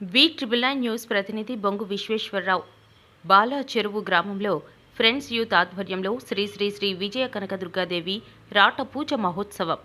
Be triple nine news ప్రతినిధి బొంగు విశ్వేశ్వరరావు. బాలా చెరువు గ్రామంలో ఫ్రెండ్స్ యూత్ ఆధ్వర్యంలో శ్రీ శ్రీ శ్రీ విజయ కనకదుర్గాదేవి రాట పూజ మహోత్సవం.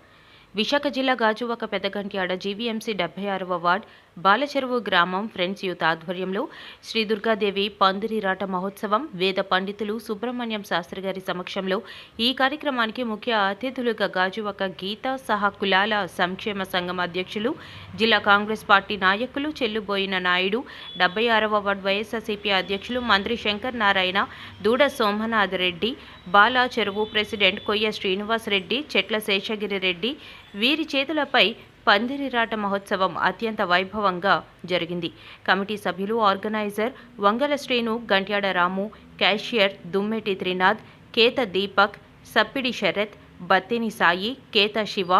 విశాఖ జిల్లా గాజువాక పెద్దగంట్యాడ జీవీఎంసీ డెబ్బై ఆరవ వార్డ్ బాలచెరువు గ్రామం ఫ్రెండ్స్ యూత్ ఆధ్వర్యంలో శ్రీ దుర్గాదేవి పందిరిరాట మహోత్సవం వేద పండితులు సుబ్రహ్మణ్యం శాస్త్రి గారి సమక్షంలో ఈ కార్యక్రమానికి ముఖ్య అతిథులుగా గాజువక గీత సహా కులాల సంక్షేమ సంఘం అధ్యక్షులు జిల్లా కాంగ్రెస్ పార్టీ నాయకులు చెల్లుబోయిన నాయుడు డెబ్బై ఆరవ వార్డ్ వైఎస్ఆర్సీపీ అధ్యక్షులు మంత్రి శంకర్ నారాయణ దూడ సోమనాథ్ రెడ్డి బాలా చెరువు ప్రెసిడెంట్ కొయ్య శ్రీనివాస్ రెడ్డి చెట్ల శేషగిరి రెడ్డి వీరి చేతులపై పందిరిరాట మహోత్సవం అత్యంత వైభవంగా జరిగింది. కమిటీ సభ్యులు ఆర్గనైజర్ వంగల శ్రీను గంట్యాడ రాము క్యాషియర్ దుమ్మెటి త్రినాథ్ కేత దీపక్ సప్పిడి శరత్ బత్తిని సాయి కేత శివ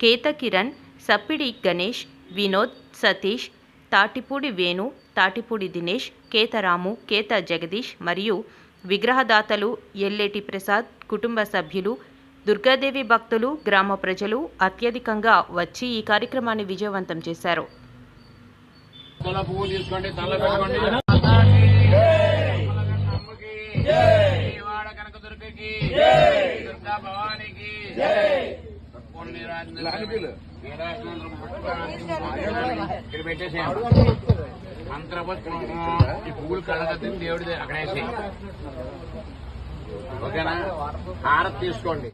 కేత కిరణ్ సప్పిడి గణేష్ వినోద్ సతీష్ తాటిపూడి వేణు తాటిపూడి దినేష్ కేతరాము కేత జగదీష్ మరియు విగ్రహదాతలు ఎల్లేటి ప్రసాద్ కుటుంబ సభ్యులు దుర్గాదేవి భక్తులు గ్రామ ప్రజలు అత్యధికంగా వచ్చి ఈ కార్యక్రమాన్ని విజయవంతం చేశారు. తల పువ్వు తీసుకోండి తల పెట్టుకోండి అమ్మకి వాడ కనక దుర్గకి దుర్గా భవానికి. కొన్ని రాజులు ఇక్కడ పెట్టేసేయండి. మంత్రపుష్పం ఈ పువ్వులు కళ్ళగద్ది దేవుడి అక్కడ వేసేయండి ఓకేనా? హారతి తీసుకోండి.